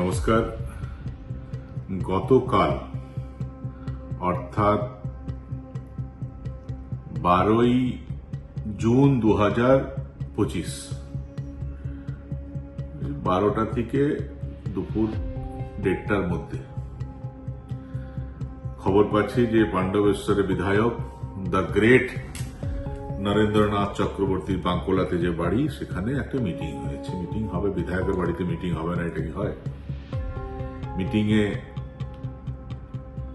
নমস্কার। গতকাল, অর্থাৎ বারোই জুন দু হাজার পঁচিশ, বারোটা থেকে দুপুর দেড়টার মধ্যে খবর পাচ্ছি যে পাণ্ডবেশ্বরের বিধায়ক দ্য গ্রেট নরেন্দ্রনাথ চক্রবর্তীর বাঙ্কোলাতে যে বাড়ি, সেখানে একটা মিটিং হয়েছে। মিটিং হবে, বিধায়কের বাড়িতে মিটিং হবে না এটা কি হয়। মিটিং এ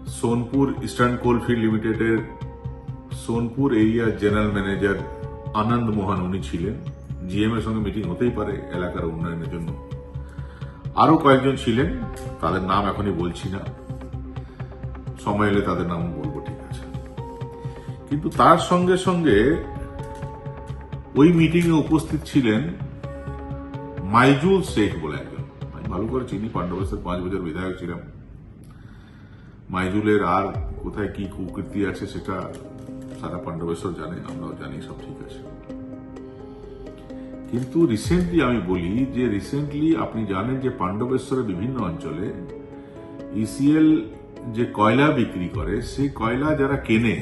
সোনপুর ইস্টার্ন কোলফিল্ড লিমিটেডের Sonpur area general manager Anand Mohan, উনি ছিলেন। জিএম এর সঙ্গে মিটিং হতেই পারে এলাকার উন্নয়নের জন্য। আরও কয়েকজন ছিলেন, তাদের নাম এখনই বলছি না। সময় এলে তাদের নাম বলব, ঠিক আছে। কিন্তু তার সঙ্গে সঙ্গে ওই মিটিং এ উপস্থিত ছিলেন মাইজুল শেখ বলে একজন। ভালো করে চিনি পাণ্ডবেশ্বর পাঁচ বছর বিধায়ক ছিলাম। মাইজুলের আর কোথায় কি কুকীর্তি আছে সেটা সারা পাণ্ডবেশ্বর জানে, আমরাও জানি, সব ঠিক আছে। কিন্তু রিসেন্টলি আমি বলি যে রিসেন্টলি আপনি জানেন যে পাণ্ডবেশ্বরের বিভিন্ন অঞ্চলে ইসিএল যে কয়লা বিক্রি করে, সেই কয়লা যারা কেনে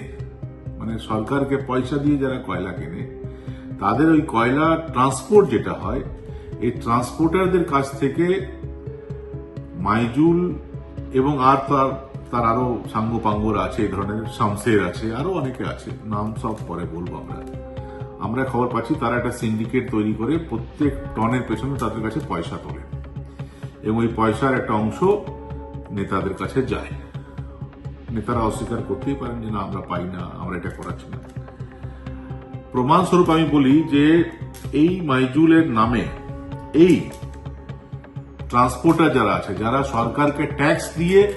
মানে সরকারকে পয়সা দিয়ে যারা কয়লা কেনে, তাদের ওই কয়লা ট্রান্সপোর্ট যেটা হয়, এই ট্রান্সপোর্টারদের কাছ থেকে মাইজুল এবং আর তার তার আরও সাঙ্গ পাঙ্গরা আছে, এই ধরনের, শামসের আছে, আরও অনেকে আছে, নাম সব পরে বলব আমরা। আমরা খবর পাচ্ছি, তারা একটা সিন্ডিকেট তৈরি করে প্রত্যেক টনের পেছনে তাদের কাছে পয়সা তোলে। এবং ওই পয়সার একটা অংশ নেতাদের কাছে যায়। নেতারা অস্বীকার করতেই পারেন যে, না, আমরা পাই না, আমরা এটা করাচ্ছি না। প্রমাণস্বরূপ আমি বলি যে, এই মাইজুলের নামে, এই ট্রান্সপোর্টার যারা আছে, যারা সরকারকে ট্যাক্স দিয়ে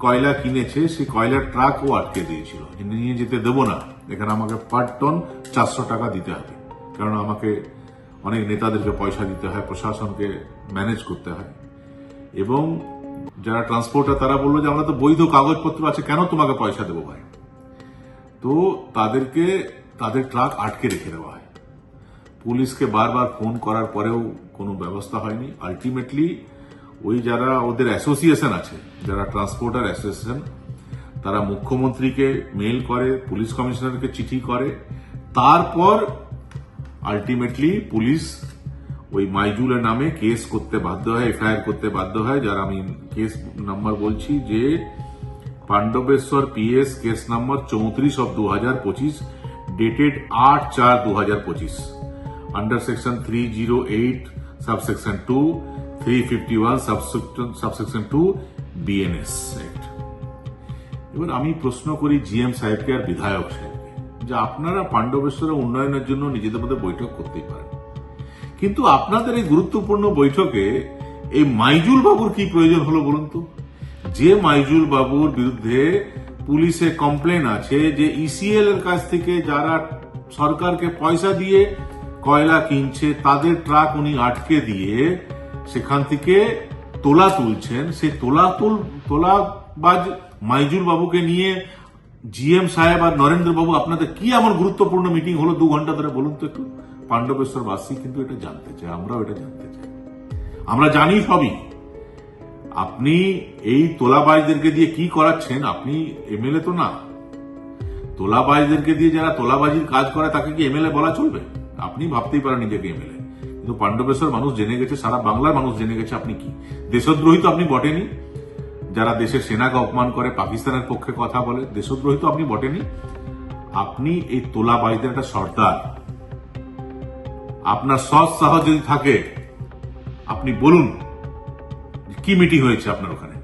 কয়লা কিনেছে, সেই কয়লার ট্রাকও আটকে দিয়েছিল। নিয়ে যেতে দেবো না। এখানে আমাকে পার টন চারশো টাকা দিতে হবে। কারণ আমাকে অনেক নেতাদেরকে পয়সা দিতে হয়, প্রশাসনকে ম্যানেজ করতে হয়। এবং যারা ট্রান্সপোর্টার তারা বলল যে, আমরা তো বৈধ কাগজপত্র আছে, কেন তোমাকে পয়সা দেবো ভাই? তো তাদেরকে, তাদের ট্রাক আটকে রেখে দেওয়া হয়। পুলিশকে বারবার ফোন করার পরেও কোনো ব্যবস্থা হয়নি। আলটিমেটলি ওই যারা ওদের অ্যাসোসিয়েশন আছে, যারা ট্রান্সপোর্টার অ্যাসোসিয়েশন তারা মুখ্যমন্ত্রীকে মেল করে, পুলিশ কমিশনারকে চিঠি করে। তারপর আলটিমেটলি পুলিশ ওই মাইজুলের নামে কেস করতে বাধ্য হয়, এফআইআর করতে বাধ্য হয়, যার আমি কেস নাম্বার বলছি যে পাণ্ডবেশ্বর পিএস কেস নাম্বার চৌত্রিশ অফ দু হাজার পঁচিশ ডেটেড আট চার দু হাজার পঁচিশ। Zero eight subsection two three fifty one subsection two BNS act এবার আমি প্রশ্ন করি জিএম সাহেবকে আর বিধায়ক সাহেবকে, যে আপনারা পাণ্ডবেশ্বরের উন্নয়নের জন্য নিজেদের মধ্যে বৈঠক করতেই পারেন। কিন্তু আপনাদের এই গুরুত্বপূর্ণ বৈঠকে এই মাইজুল বাবুর কি প্রয়োজন হলো বলুন তো? যে মাইজুল বাবুর বিরুদ্ধে পুলিশে কমপ্লেন আছে যে ইসিএল এর কাছ থেকে যারা সরকারকে পয়সা দিয়ে কয়লা কিনছে, তাদের ট্রাক উনি আটকে দিয়ে সেখান থেকে তোলা তুলছেন। সেই তোলা তুল, তোলাবাজ মাইজুল বাবুকে নিয়ে জিএম সাহেব আর নরেন্দ্র বাবু আপনাদের কি এমন গুরুত্বপূর্ণ মিটিং হলো দু ঘণ্টা ধরে? বলুন তো একটু। পাণ্ডবেশ্বর বাসী কিন্তু এটা জানতে চাই আমরাও এটা জানতে চাই। আমরা জানি সবই। আপনি এই তোলাবাজদেরকে দিয়ে কি করাচ্ছেন? আপনি এমএলএ তো না। তোলাবাজদেরকে দিয়ে যারা তোলাবাজির কাজ করে, তাকে কি এমএলএ বলা চলবে? আপনি ভাবতেই পারেন নিজেকে এমএলএ কিন্তু পাণ্ডবেশ্বর মানুষ জেনে গেছে, সারা বাংলার মানুষ জেনে গেছে আপনি কি। দেশদ্রোহী তো আপনি বটেনি। যারা দেশের সেনাকে অপমান করে, পাকিস্তানের পক্ষে কথা বলে, দেশদ্রোহী তো আপনি বটেনি। আপনি এই তোলাবাজদের একটা সর্দার। আপনার সৎ সাহস যদি থাকে, আপনি বলুন কি মিটিং হয়েছে আপনার ওখানে।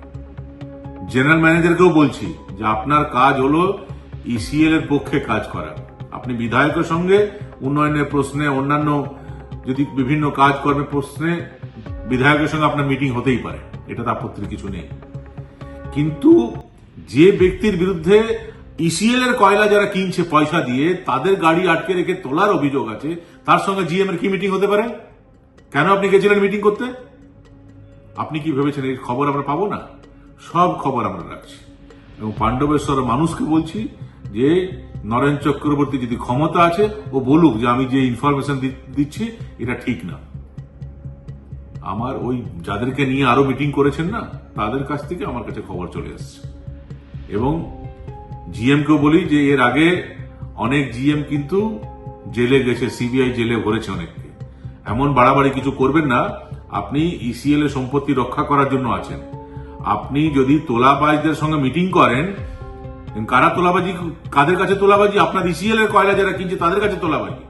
জেনারেল ম্যানেজারকেও বলছি যে আপনার কাজ হলো ইসিএল এর পক্ষে কাজ করা। আপনি বিধায়কের সঙ্গে উন্নয়নের প্রশ্নে, অন্যান্য যদি বিভিন্ন কাজকর্মের প্রশ্নে বিধায়কের সঙ্গে আপনার মিটিং হতেই পারে এটাতে আপত্তির কিছু নেই। কিন্তু যে ব্যক্তির বিরুদ্ধে ইসিএল এর কয়লা যারা কিনছে পয়সা দিয়ে, তাদের গাড়ি আটকে রেখে তোলার অভিযোগ আছে, তার সঙ্গে জিএম এর কি মিটিং হতে পারে? কেন আপনি গেছিলেন মিটিং করতে? আপনি কি ভেবেছেন এই খবর আমরা পাবো না? সব খবর আমরা রাখছি। এবং পাণ্ডবেশ্বর মানুষকে বলছি যে নরেন চক্রবর্তী যদি ক্ষমতা আছে, ও বলুক যে আমি যে ইনফরমেশন দিচ্ছি, এটা ঠিক না। আমার ওই যাদেরকে নিয়ে আরও মিটিং করেছেন না, তাদের কাছ থেকে আমার কাছে খবর চলে আসছে এবং জিএম কেও বলি যে এর আগে অনেক জিএম কিন্তু জেলে গেছে সিবিআই জেলে ভরেছে অনেককে। এমন বাড়াবাড়ি কিছু করবেন না, আপনি ইসিএল এ সম্পত্তি রক্ষা করার জন্য আছেন। আপনি যদি তোলাবাজদের সঙ্গে মিটিং করেন কারা তোলাবাজি? কাদের কাছে তোলাবাজি? আপনার ইসিএল এর কয়লা যারা কিনছে, তাদের কাছে তোলাবাজি।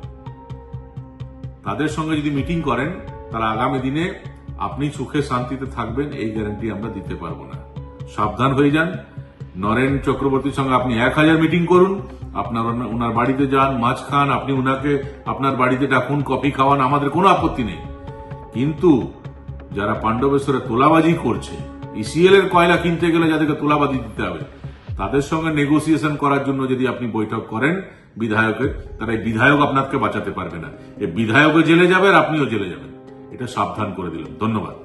তাদের সঙ্গে যদি মিটিং করেন, তাহলে আগামী দিনে আপনি সুখে শান্তিতে থাকবেন, এই গ্যারান্টি আমরা দিতে পারব না। সাবধান হয়ে যান। নরেন চক্রবর্তীর সঙ্গে আপনি এক হাজার মিটিং করুন। আপনার ওনার বাড়িতে যান, মাছ খান, আপনি ওনাকে আপনার বাড়িতে ডাকুন, কফি খাওয়ান, আমাদের কোনো আপত্তি নেই। কিন্তু যারা পাণ্ডবেশ্বরে তোলাবাজি করছে ইসিএল এর কয়লা কিনতে গেলে যাদেরকে তোলাবাজি দিতে হবে তাদের সঙ্গে নেগোসিয়েশন করার জন্য যদি আপনি বৈঠক করেন বিধায়কের, তাহলে এই বিধায়ক আপনাকে বাঁচাতে পারবে না। এই বিধায়কও জেলে যাবে আর আপনিও জেলে যাবেন। এটা সাবধান করে দিলাম ধন্যবাদ।